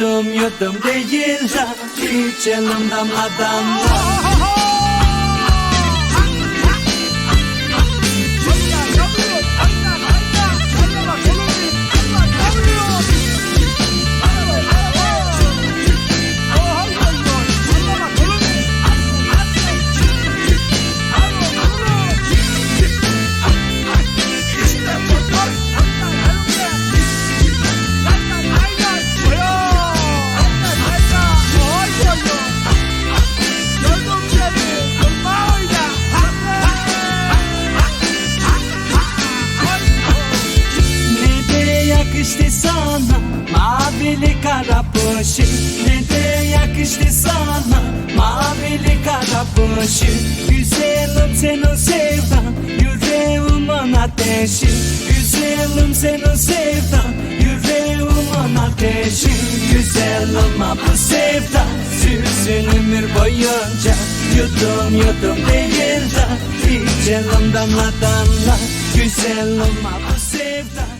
Yudum yudum değil de içelim damla damla sana. Mavili kara poşu Ne de yakıştı sana. Mavili kara poşu Güzelim senin sevdan. Yüreğimin ateşi Güzelim senin sevdan. Yüreğimin ateşi Güzelim bu sevda. Sürsün ömür boyunca Yudum yudum değil de. İçelim damla damla Güzelim bu sevda